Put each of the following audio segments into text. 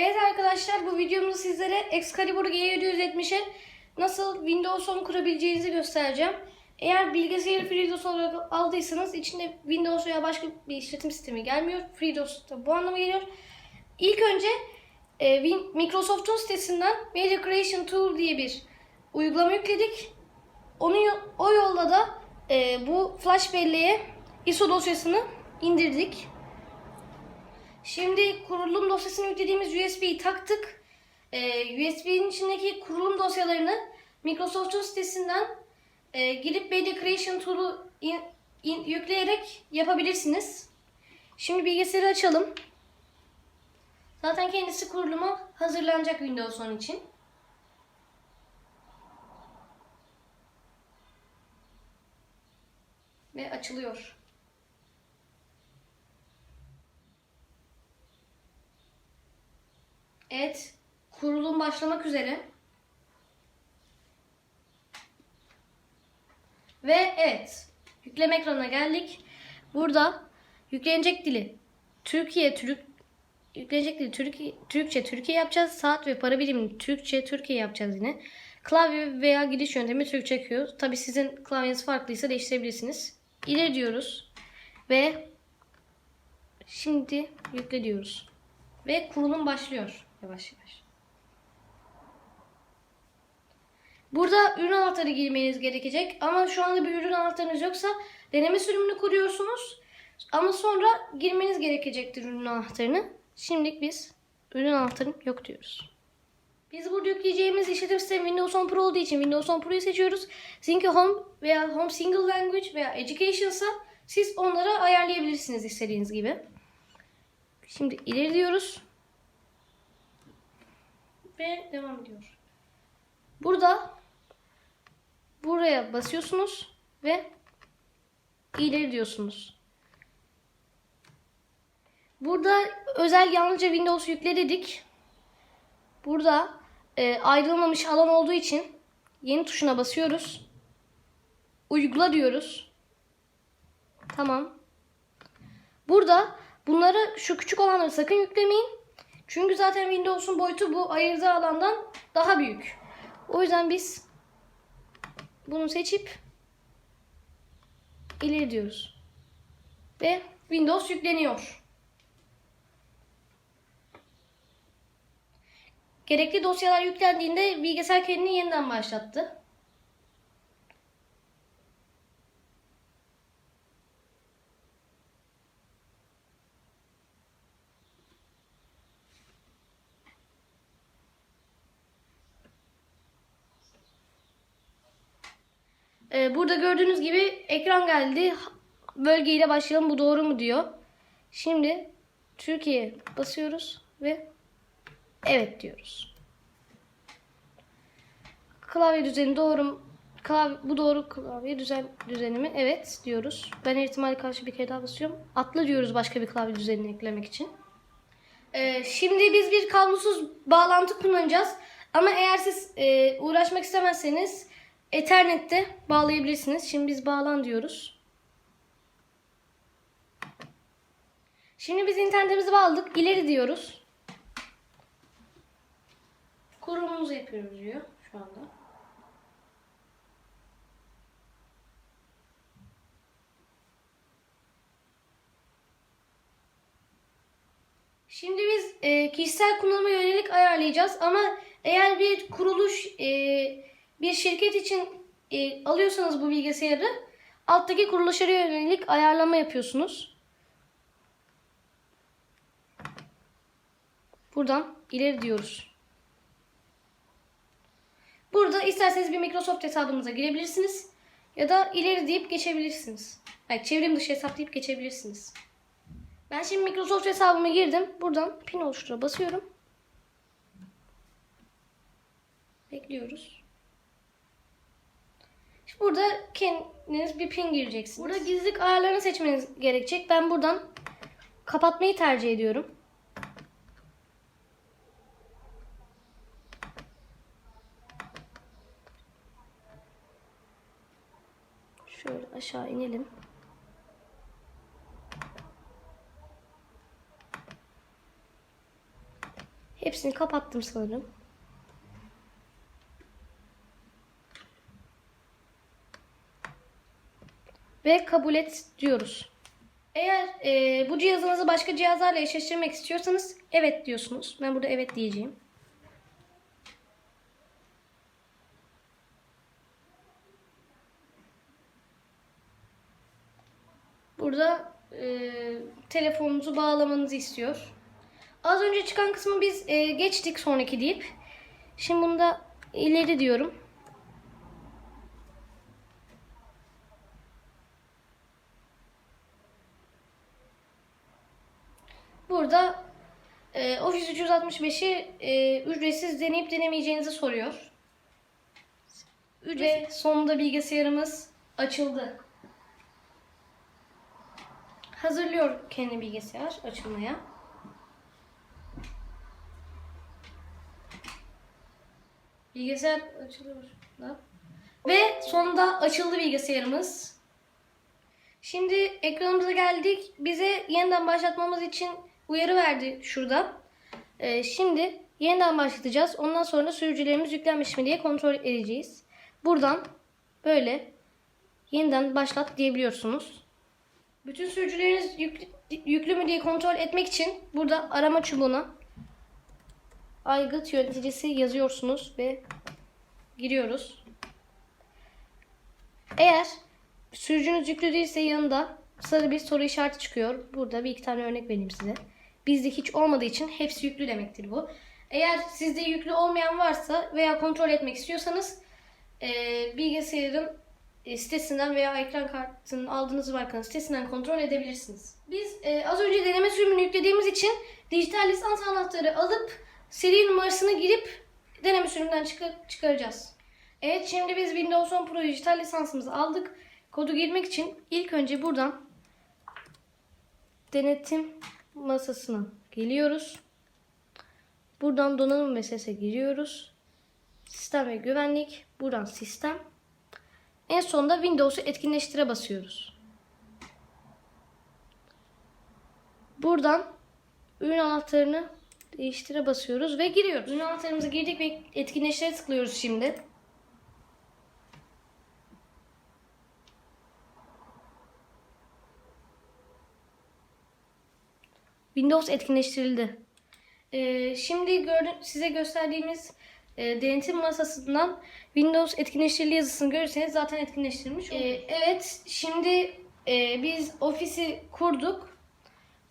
Evet arkadaşlar bu videomda sizlere Excalibur G770'e nasıl Windows 10 kurabileceğinizi göstereceğim. Eğer bilgisayarı FreeDOS olarak aldıysanız içinde Windows veya başka bir işletim sistemi gelmiyor. FreeDOS da bu anlama geliyor. İlk önce e, Microsoft'un sitesinden Media Creation Tool diye bir uygulama yükledik. Onu o yolla da e, bu flash belleğe ISO dosyasını indirdik. Şimdi kurulum dosyasını yüklediğimiz USB'yi taktık. Ee, USB'nin içindeki kurulum dosyalarını Microsoft'un sitesinden e, girip Media Creation Tool'u yükleyerek yapabilirsiniz. Şimdi bilgisayarı açalım. Zaten kendisi kuruluma hazırlanacak Windows 10 için. Ve açılıyor. Evet, kurulum başlamak üzere. Ve evet, yükleme ekranına geldik. Burada yüklenecek dili Türkiye, Türk yüklenecek dili Türkiye, Türkçe, Türkiye yapacağız. Saat ve para birimini Türkçe, Türkiye yapacağız yine. Klavye veya giriş yöntemi Türkçe Q. Tabi sizin klavyeniz farklıysa değiştirebilirsiniz. İleri diyoruz. Ve şimdi yükle diyoruz. Ve kurulum başlıyor yavaş yavaş. Burada ürün anahtarı girmeniz gerekecek ama şu anda bir ürün anahtarınız yoksa deneme sürümünü kuruyorsunuz. Ama sonra girmeniz gerekecektir ürün anahtarını. Şimdilik biz ürün anahtarım yok diyoruz. Biz burada yükleyeceğimiz işletim sistemi Windows 10 Pro olduğu için Windows 10 Pro'yu seçiyoruz. Çünkü Home veya Home Single Language veya Education'sa siz onlara ayarlayabilirsiniz istediğiniz gibi. Şimdi ileri diyoruz. Ve devam ediyor. Burada buraya basıyorsunuz ve ileri diyorsunuz. Burada özel yalnızca Windows yükle dedik. Burada e, ayrılmamış alan olduğu için yeni tuşuna basıyoruz. Uygula diyoruz. Tamam. Burada bunları şu küçük olanları sakın yüklemeyin. Çünkü zaten Windows'un boyutu bu ayırdığı alandan daha büyük. O yüzden biz bunu seçip ileri diyoruz. Ve Windows yükleniyor. Gerekli dosyalar yüklendiğinde bilgisayar kendini yeniden başlattı. Ee, burada gördüğünüz gibi ekran geldi. Bölgeyle başlayalım bu doğru mu diyor. Şimdi Türkiye basıyoruz ve evet diyoruz. Klavye düzeni doğru mu? Klavye, bu doğru klavye düzen düzeni mi? Evet diyoruz. Ben ihtimali karşı bir kere daha basıyorum. Atla diyoruz başka bir klavye düzenini eklemek için. Ee, şimdi biz bir kablosuz bağlantı kullanacağız. Ama eğer siz e, uğraşmak istemezseniz Ethernet'te bağlayabilirsiniz. Şimdi biz bağlan diyoruz. Şimdi biz internetimizi bağladık. İleri diyoruz. Kurulumuzu yapıyoruz diyor şu anda. Şimdi biz e, kişisel kullanıma yönelik ayarlayacağız ama eğer bir kuruluş e, bir şirket için e, alıyorsanız bu bilgisayarı alttaki kuruluşlara yönelik ayarlama yapıyorsunuz. Buradan ileri diyoruz. Burada isterseniz bir Microsoft hesabınıza girebilirsiniz ya da ileri deyip geçebilirsiniz. Yani çevrim dışı hesap deyip geçebilirsiniz. Ben şimdi Microsoft hesabıma girdim. Buradan pin oluştura basıyorum. Bekliyoruz. Burada kendiniz bir pin gireceksiniz. Burada gizlilik ayarlarını seçmeniz gerekecek. Ben buradan kapatmayı tercih ediyorum. Şöyle aşağı inelim. Hepsini kapattım sanırım. Ve kabul et diyoruz. Eğer e, bu cihazınızı başka cihazlarla eşleştirmek istiyorsanız evet diyorsunuz. Ben burada evet diyeceğim. Burada e, telefonunuzu bağlamanızı istiyor. Az önce çıkan kısmı biz e, geçtik sonraki deyip. Şimdi bunda ileri diyorum. Burada e, Office 365'i e, ücretsiz deneyip denemeyeceğinizi soruyor. Ve sonunda bilgisayarımız açıldı. Hazırlıyor kendi bilgisayar açılmaya. Bilgisayar açılıyor. Ve sonunda açıldı bilgisayarımız. Şimdi ekranımıza geldik. Bize yeniden başlatmamız için uyarı verdi şurada. Ee, şimdi yeniden başlatacağız. Ondan sonra sürücülerimiz yüklenmiş mi diye kontrol edeceğiz. Buradan böyle yeniden başlat diyebiliyorsunuz. Bütün sürücüleriniz yüklü, yüklü mü diye kontrol etmek için burada arama çubuğuna aygıt yöneticisi yazıyorsunuz ve giriyoruz. Eğer sürücünüz yüklü değilse yanında sarı bir soru işareti çıkıyor. Burada bir iki tane örnek vereyim size. Bizde hiç olmadığı için hepsi yüklü demektir bu. Eğer sizde yüklü olmayan varsa veya kontrol etmek istiyorsanız eee, bilgisayarın e, sitesinden veya ekran kartının aldığınız markanın sitesinden kontrol edebilirsiniz. Biz e, az önce deneme sürümünü yüklediğimiz için dijital lisans anahtarı alıp seri numarasını girip deneme sürümünden çıkar- çıkaracağız. Evet şimdi biz Windows 10 Pro dijital lisansımızı aldık. Kodu girmek için ilk önce buradan denetim masasına geliyoruz. Buradan donanım ve sese giriyoruz. Sistem ve güvenlik. Buradan sistem. En sonunda Windows'u etkinleştire basıyoruz. Buradan ürün anahtarını değiştire basıyoruz ve giriyoruz. Ürün anahtarımızı girdik ve etkinleştire tıklıyoruz şimdi. Windows etkinleştirildi. Ee, şimdi gördü, size gösterdiğimiz e, denetim masasından Windows etkinleştirili yazısını görürseniz zaten etkinleştirilmiş. Ee, evet, şimdi e, biz ofisi kurduk.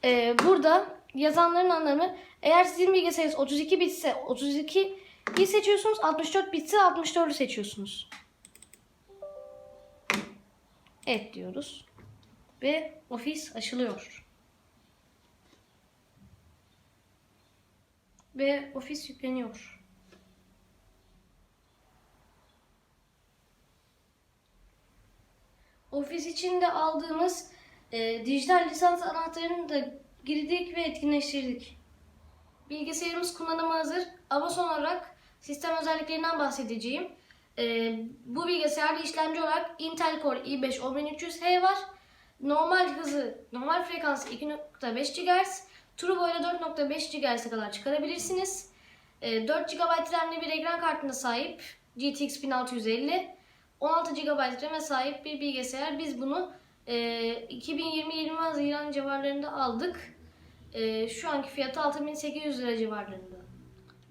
Ee, burada yazanların anlamı eğer sizin bilgisayarınız 32 bitse 32 bir seçiyorsunuz, 64 bitse 64'ü seçiyorsunuz. Evet diyoruz. Ve ofis açılıyor. Ve ofis yükleniyor. Ofis içinde aldığımız e, dijital lisans anahtarını da girdik ve etkinleştirdik. Bilgisayarımız kullanıma hazır ama son olarak sistem özelliklerinden bahsedeceğim. E, bu bilgisayarda işlemci olarak Intel Core i5 10300H var. Normal hızı, normal frekansı 2.5 GHz, Turbo ile 4.5 GHz'e kadar çıkarabilirsiniz. E, 4 GB RAM'li bir ekran kartına sahip GTX 1650. 16 GB RAM'e sahip bir bilgisayar. Biz bunu e, 2020-20 Haziran civarlarında aldık. E, şu anki fiyatı 6800 lira civarlarında.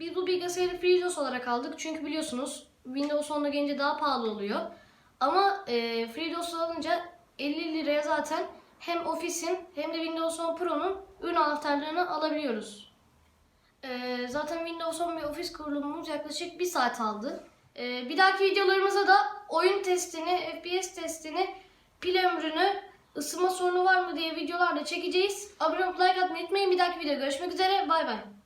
Biz bu bilgisayarı FreeDOS olarak aldık çünkü biliyorsunuz Windows 10'da gelince daha pahalı oluyor. Ama e, FreeDOS alınca 50 liraya zaten hem Office'in hem de Windows 10 Pro'nun ürün anahtarlarını alabiliyoruz. E, zaten Windows 10 ve Office kurulumumuz yaklaşık bir saat aldı. E, bir dahaki videolarımıza da oyun testini, FPS testini, pil ömrünü, ısınma sorunu var mı diye videolarla çekeceğiz. Abone olup like atmayı unutmayın. Bir dahaki videoda görüşmek üzere. Bay bay.